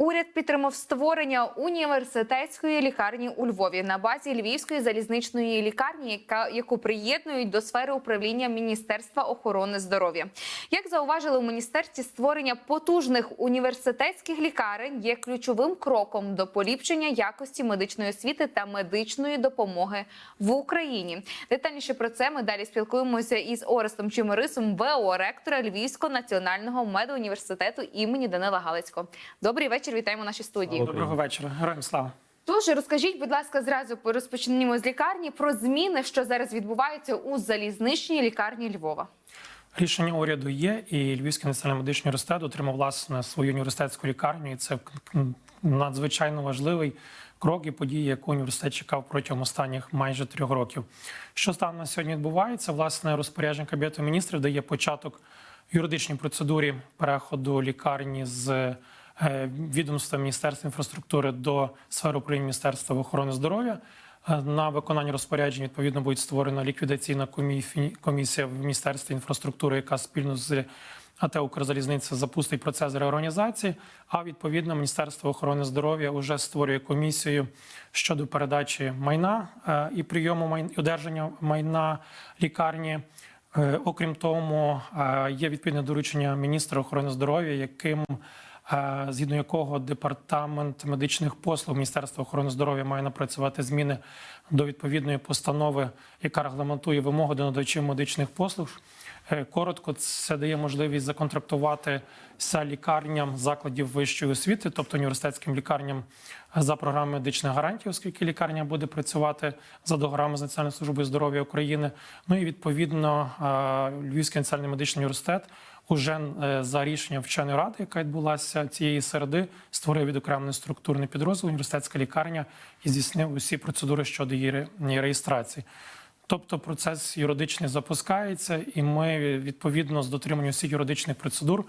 Уряд підтримав створення університетської лікарні у Львові на базі Львівської залізничної лікарні, яка яку приєднують до сфери управління Міністерства охорони здоров'я. Як зауважили у міністерстві, створення потужних університетських лікарень є ключовим кроком до поліпшення якості медичної освіти та медичної допомоги в Україні. Детальніше про це ми далі спілкуємося із Орестом Чимирисом, ВО ректора Львівського національного медуніверситету імені Данила Галицького. Добрий вечір, вітаємо в нашій студії. Доброго вечора, героям слава. Тож розкажіть, будь ласка, зразу розпочнемо з лікарні про зміни, що зараз відбуваються у залізничній лікарні Львова. Рішення уряду є, і Львівський національний медичний університет отримав власне свою університетську лікарню. І це надзвичайно важливий крок і події, яку університет чекав протягом останніх майже трьох років. Що станом на сьогодні відбувається? Власне, розпорядження кабінету міністрів дає початок юридичній процедурі переходу лікарні з відомства Міністерства інфраструктури до сфери управління Міністерства охорони здоров'я. Е, На виконання розпоряджень відповідно буде створена ліквідаційна комі- комісія в Міністерстві інфраструктури, яка спільно з АТ «Укрзалізниця» запустить процес реорганізації. А відповідно Міністерство охорони здоров'я вже створює комісію щодо передачі майна е, і прийому майн і одержання майна лікарні. Е, Окрім того, е, є відповідне доручення міністра охорони здоров'я, яким е, згідно якого департамент медичних послуг Міністерства охорони здоров'я має напрацювати зміни до відповідної постанови, яка регламентує вимоги до надавачів медичних послуг. Е, Коротко, це дає можливість законтрактуватися лікарням закладів вищої освіти, тобто університетським лікарням за програмою медичних гарантій, оскільки лікарня буде працювати за договорами з Національною службою здоров'я України. Ну і відповідно е, Львівський національний медичний університет уже е, за рішенням вченої ради, яка відбулася цієї середи, створив відокремлений структурний підрозділ університетська лікарня і здійснив усі процедури щодо її реєстрації. Тобто процес юридичний запускається, і ми відповідно з дотриманням всіх юридичних процедур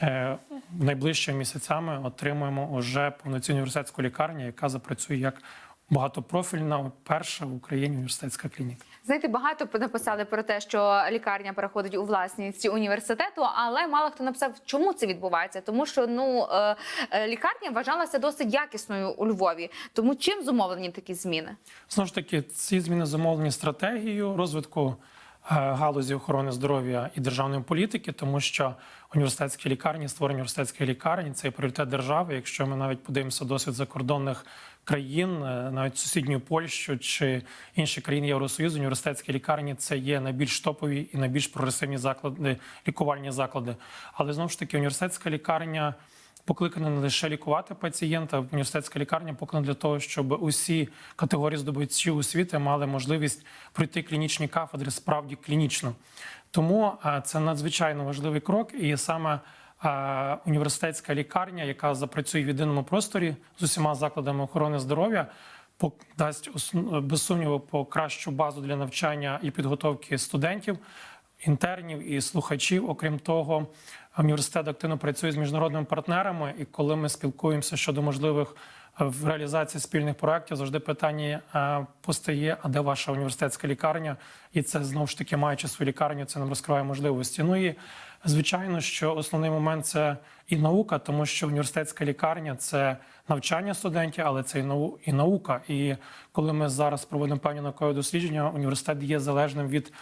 е, найближчими місяцями отримуємо уже повноцінну університетську лікарню, яка запрацює як багатопрофільна перша в Україні університетська клініка. Знаєте, багато написали про те, що лікарня переходить у власність університету, але мало хто написав, чому це відбувається. Тому що ну е, е, лікарня вважалася досить якісною у Львові. Тому чим зумовлені такі зміни? Знову ж таки, ці зміни замовлені стратегією розвитку е, галузі охорони здоров'я і державної політики, тому що університетські лікарні, створення університетських лікарень це пріоритет держави. Якщо ми навіть подивимося досвід закордонних країн, е, навіть сусідню Польщу чи інші країни Євросоюзу, університетські лікарні це є найбільш топові і найбільш прогресивні заклади, лікувальні заклади. Але знову ж таки, університетська лікарня покликана не лише лікувати пацієнта, університетська лікарня покликана для того, щоб усі категорії здобувачів освіти мали можливість пройти клінічні кафедри справді клінічно. Тому е, це надзвичайно важливий крок, і саме університетська лікарня, яка запрацює в єдиному просторі з усіма закладами охорони здоров'я, дасть без сумніву покращу базу для навчання і підготовки студентів інтернів і слухачів. Окрім того, університет активно працює з міжнародними партнерами. І коли ми спілкуємося щодо можливих е, в реалізації спільних проєктів, завжди питання е, постає: а де ваша університетська лікарня? І це знову ж таки, маючи свою лікарню, це нам розкриває можливості. Ну і звичайно, що основний момент це і наука, тому що університетська лікарня це навчання студентів, але це і наука. І коли ми зараз проводимо певні наукові дослідження, університет є залежним від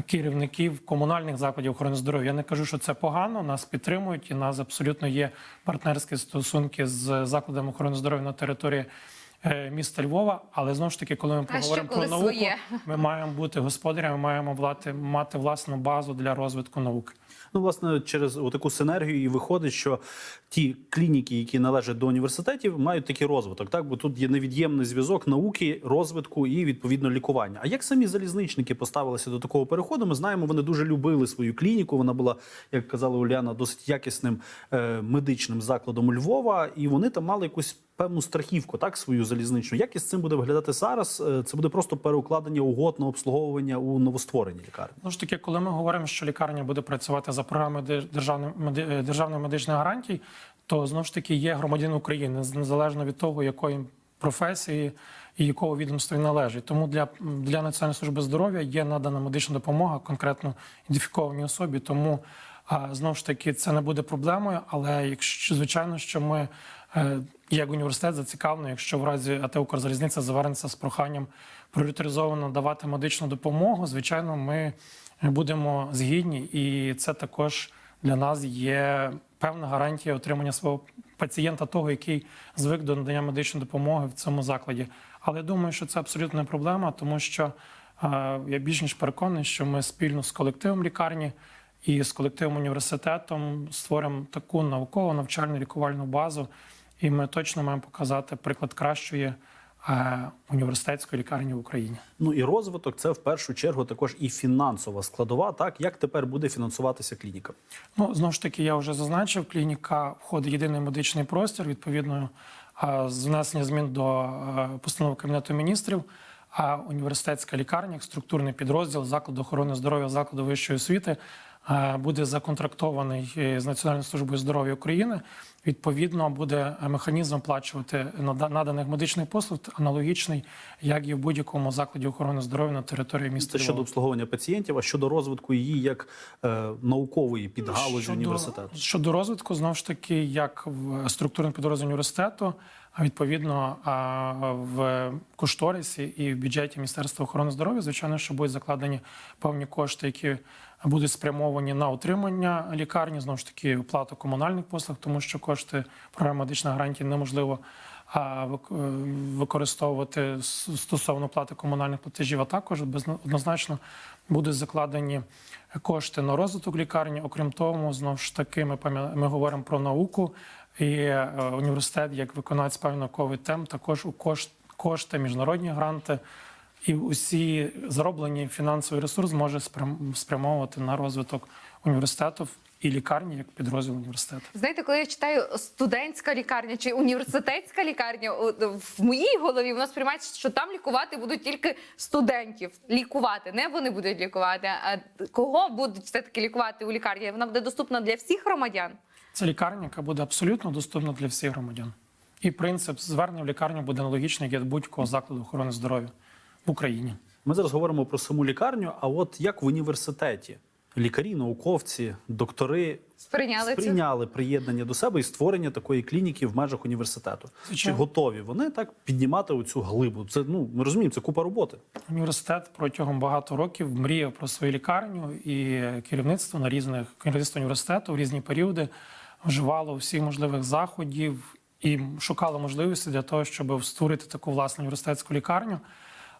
керівників комунальних закладів охорони здоров'я. Я не кажу, що це погано. Нас підтримують, і нас абсолютно є партнерські стосунки з закладами охорони здоров'я на території міста Львова. Але знову ж таки, коли ми поговоримо про науку, своє? ми маємо бути господарями, маємо влати, мати власну базу для розвитку науки. Ну, власне, через таку синергію і виходить, що ті клініки, які належать до університетів, мають такий розвиток, так бо тут є невід'ємний зв'язок науки, розвитку і відповідно лікування. А як самі залізничники поставилися до такого переходу? Ми знаємо, вони дуже любили свою клініку. Вона була, як казала Уляна, досить якісним е, медичним закладом у Львова, і вони там мали якусь. Певну страхівку, так свою залізничну. Як із цим буде виглядати зараз? Е, Це буде просто переукладення угод на обслуговування у новоствореній лікарні. Ну ж таки, коли ми говоримо, що лікарня буде працювати за програмою дер- державної е, державної медичної гарантій, то знову ж таки є громадянин України незалежно від того, якої професії і якого відомства він належить. Тому для, для Національної служби здоров'я є надана медична допомога конкретно ідентифікованій особі. Тому знову ж таки це не буде проблемою. Але якщо звичайно, що ми е, як університет зацікавлений, якщо в разі АТ «Укрзалізниця» звернеться з проханням пріоритизовано давати медичну допомогу, звичайно, ми будемо згідні, і це також для нас є певна гарантія отримання свого пацієнта, того, який звик до надання медичної допомоги в цьому закладі. Але я думаю, що це абсолютно не проблема, тому що е, я більш ніж переконаний, що ми спільно з колективом лікарні і з колективом університетом створимо таку наукову навчальну лікувальну базу, і ми точно маємо показати приклад кращої е, університетської лікарні в Україні. Ну і розвиток це в першу чергу також і фінансова складова. Так як тепер буде фінансуватися клініка? Ну, знову ж таки, я вже зазначив, клініка входить в єдиний медичний простір, відповідно, е, з внесення змін до е, постанови Кабінету міністрів. А університетська лікарня, як структурний підрозділ закладу охорони здоров'я, закладу вищої освіти, буде законтрактований е, з Національною службою здоров'я України. Відповідно, буде механізм оплачувати нада- наданих медичних послуг аналогічний, як і в будь-якому закладі охорони здоров'я на території міста. Це щодо обслуговування пацієнтів, а щодо розвитку її як е, наукової підгалузі університету. Щодо розвитку, знову ж таки, як в структурних підрозділів університету, а відповідно в кошторисі і в бюджеті Міністерства охорони здоров'я, звичайно, що будуть закладені певні кошти, які будуть спрямовані на утримання лікарні, знову ж таки, оплату комунальних послуг, тому що кошти програми медичних гарантій неможливо е, використовувати стосовно плати комунальних платежів, а також однозначно будуть закладені кошти на розвиток лікарні. Окрім того, знову ж таки, ми ми говоримо про науку і е, університет, як виконавець певних наукових тем, також у кошт, кошти, міжнародні гранти. І усі зароблені фінансовий ресурс може спрям- спрямовувати на розвиток університету і лікарні як підрозділ університету. Знаєте, коли я читаю студентська лікарня чи університетська лікарня, в моїй голові воно сприймається, що там лікувати будуть тільки студентів. Лікувати, не вони будуть лікувати. А кого будуть все таки лікувати у лікарні? Вона буде доступна для всіх громадян. Це лікарня, яка буде абсолютно доступна для всіх громадян. І принцип звернення в лікарню буде аналогічний, як будь-якого закладу охорони здоров'я в Україні. Ми зараз говоримо про саму лікарню. А от як в університеті лікарі, науковці, доктори Сприйняли цю сприйняли приєднання до себе і створення такої клініки в межах університету? Чи готові вони так піднімати оцю глибу? Це ну ми розуміємо, це купа роботи. Університет протягом багато років мріяв про свою лікарню, і керівництво на різних керівництво університету в різні періоди вживало всіх можливих заходів і шукало можливості для того, щоб створити таку власну університетську лікарню.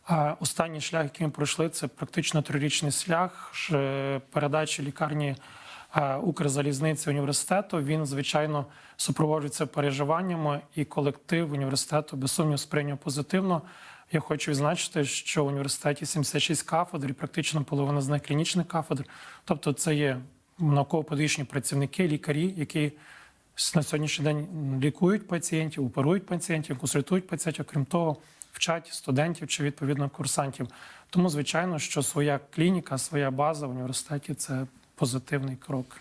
А Останній шлях, який ми пройшли, це практично трирічний шлях передачі лікарні Укрзалізниці університету. Він, звичайно, супроводжується переживаннями, і колектив університету без сумніву сприйняв позитивно. Я хочу відзначити, що в університеті 76 кафедр, і практично половина з них клінічних кафедр. Тобто, це є науково-педагогічні працівники, лікарі, які на сьогоднішній день лікують пацієнтів, оперують пацієнтів, консультують пацієнтів, крім того, вчать студентів чи відповідно курсантів. Тому, звичайно, що своя клініка, своя база в університеті це позитивний крок.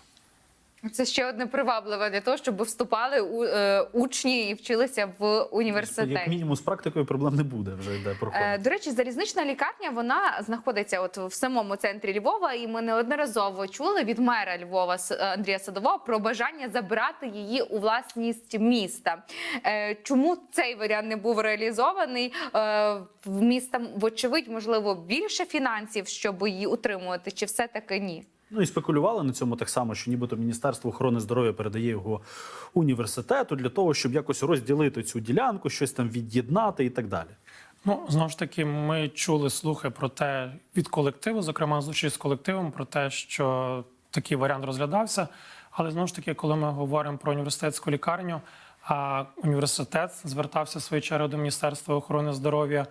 Це ще одне привабливе для того, щоб вступали у е, учні і вчилися в Як університеті. мінімум з практикою проблем не буде вже йде Е, проходить. До речі, залізнична лікарня вона знаходиться от в самому центрі Львова, і ми неодноразово чули від мера Львова С- Андрія Садового про бажання забрати її у власність міста. Е, Чому цей варіант не був реалізований? Е, В міста, вочевидь, можливо, більше фінансів, щоб її утримувати, чи все таки ні? Ну і спекулювали на цьому так само, що нібито Міністерство охорони здоров'я передає його університету для того, щоб якось розділити цю ділянку, щось там від'єднати і так далі. Ну, знову ж таки, ми чули слухи про те від колективу, зокрема зустріч з колективом, про те, що такий варіант розглядався. Але знову ж таки, коли ми говоримо про університетську лікарню, а університет звертався в свою чергу до Міністерства охорони здоров'я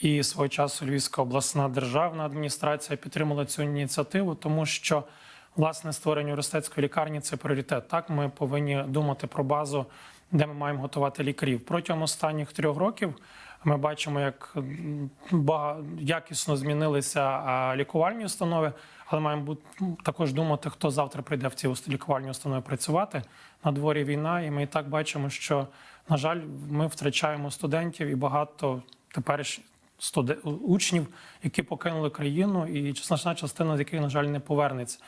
і свого часу Львівська обласна державна адміністрація підтримала цю ініціативу, тому що власне створення університетської лікарні це пріоритет. Так ми повинні думати про базу, де ми маємо готувати лікарів. Протягом останніх трьох років ми бачимо, як якісно змінилися лікувальні установи, але маємо бути також думати, хто завтра прийде в ці лікувальні установи працювати на дворі війна. І ми і так бачимо, що на жаль, ми втрачаємо студентів і багато. Тепер 100 учнів, які покинули країну, і значна частина з яких, на жаль, не повернеться.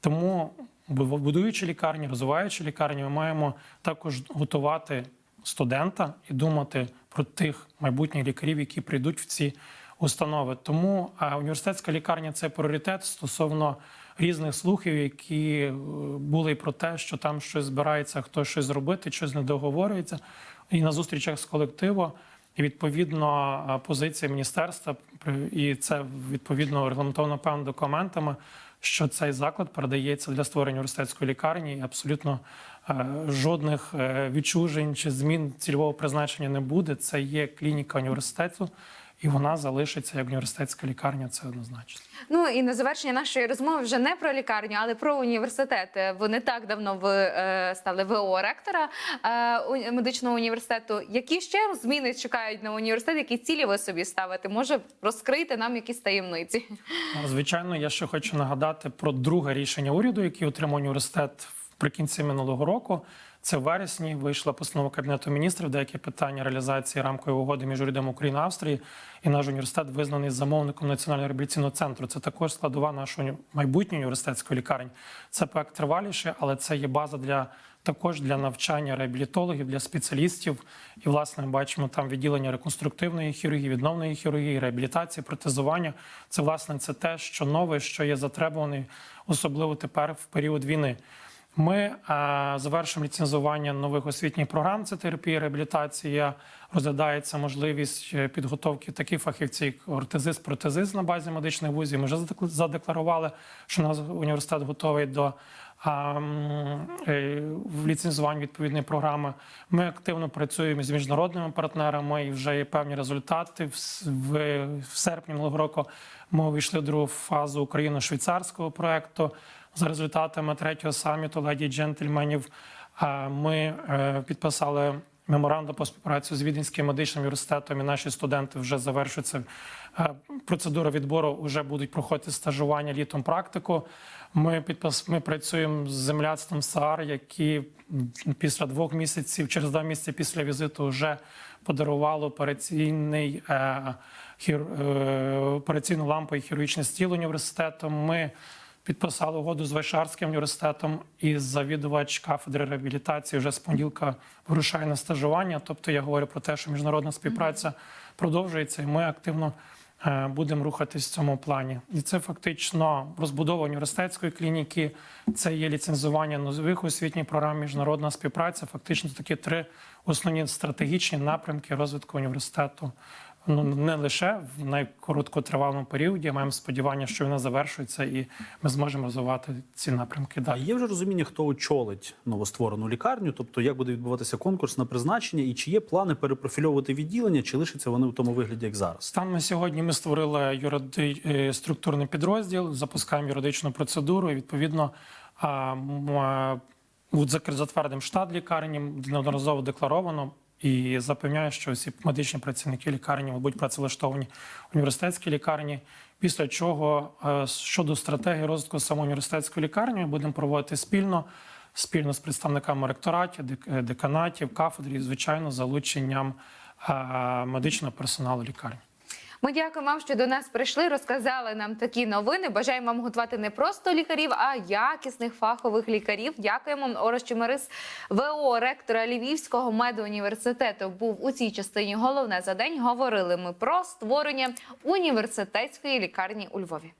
Тому, будуючи лікарні, розвиваючи лікарні, ми маємо також готувати студента і думати про тих майбутніх лікарів, які прийдуть в ці установи. Тому університетська лікарня це пріоритет стосовно різних слухів, які е, були і про те, що там щось збирається, хтось щось зробити, щось не договорюється. І на зустрічах з колективом. І відповідно е, позиція міністерства і це відповідно регламентовано певними документами, що цей заклад передається для створення університетської лікарні. І абсолютно е, жодних е, відчужень чи змін цільового призначення не буде. Це є клініка університету, і вона залишиться як університетська лікарня. Це однозначно. Ну і на завершення нашої розмови вже не про лікарню, але про університет. Ви не так давно ви е, стали ВО ректора е, медичного університету. Які ще зміни чекають на університет? Які цілі ви собі ставите? Може розкрити нам якісь таємниці? Звичайно, я ще хочу нагадати про друге рішення уряду, який отримав університет вприкінці минулого року. Це в вересні вийшла постанова Кабінету міністрів, деякі питання реалізації рамкової угоди між урядом України та Австрії. І наш університет визнаний замовником Національного реабілітаційного центру. Це також складова нашої майбутньої університетської лікарні. Це проект триваліший, але це є база для також для навчання реабілітологів, для спеціалістів. І, власне, ми бачимо там відділення реконструктивної хірургії, відновної хірургії, реабілітації, протезування. Це власне це те, що нове, що є затребуваний, особливо тепер в період війни. Ми е, завершимо ліцензування нових освітніх програм. Це терапія, реабілітація. Розглядається можливість е, підготовки таких фахівців, як ортезист, протезист на базі медичних вузів. Ми вже задекла- задекларували, що наш університет готовий до е, в відповідної програми. Ми активно працюємо з міжнародними партнерами і вже є певні результати. В серпні минулого року ми увійшли в другу фазу україно-швейцарського проекту. За результатами третього саміту леді джентльменів ми е, підписали меморандум по співпраці з Віденським медичним університетом. І наші студенти вже завершуються е, процедура відбору. Вже будуть проходити стажування літом практику. Ми підпис... ми працюємо з земляцтвом САР, які після двох місяців, через два місяці після візиту, вже подарувало операційний е, хір... е, операційну лампу і хірургічний стіл університету. Ми підписали угоду з Вайшарським університетом і завідувач кафедри реабілітації вже з понеділка вирушає на стажування. Тобто я говорю про те, що міжнародна співпраця продовжується, і ми активно е, будемо рухатись в цьому плані. І це фактично розбудова університетської клініки, це є ліцензування нових освітніх програм, міжнародна співпраця. Фактично такі три основні стратегічні напрямки розвитку університету. Ну не лише в найкороткотривалому періоді. Маємо сподівання, що вона завершується, і ми зможемо розвивати ці напрямки А є вже розуміння, хто очолить новостворену лікарню, тобто як буде відбуватися конкурс на призначення, і чи є плани перепрофільовувати відділення, чи лишаться вони в тому вигляді, як зараз? Станом на сьогодні ми створили юриди... е, структурний підрозділ, запускаємо юридичну процедуру. І відповідно зак- штат лікарні, неодноразово декларовано. І запевняю, що всі медичні працівники лікарні будуть працевлаштовані в університетській лікарні. Після чого е, щодо стратегії розвитку самоуніверситетської лікарні ми будемо проводити спільно, спільно з представниками ректоратів, дек- деканатів, кафедр і, звичайно, залученням е, медичного персоналу лікарні. Ми дякуємо вам, що до нас прийшли, розказали нам такі новини. Бажаємо вам готувати не просто лікарів, а якісних фахових лікарів. Дякуємо. Орос Чемерис, ВО ректора Львівського медуніверситету, був у цій частині. Головне за день говорили ми про створення університетської лікарні у Львові.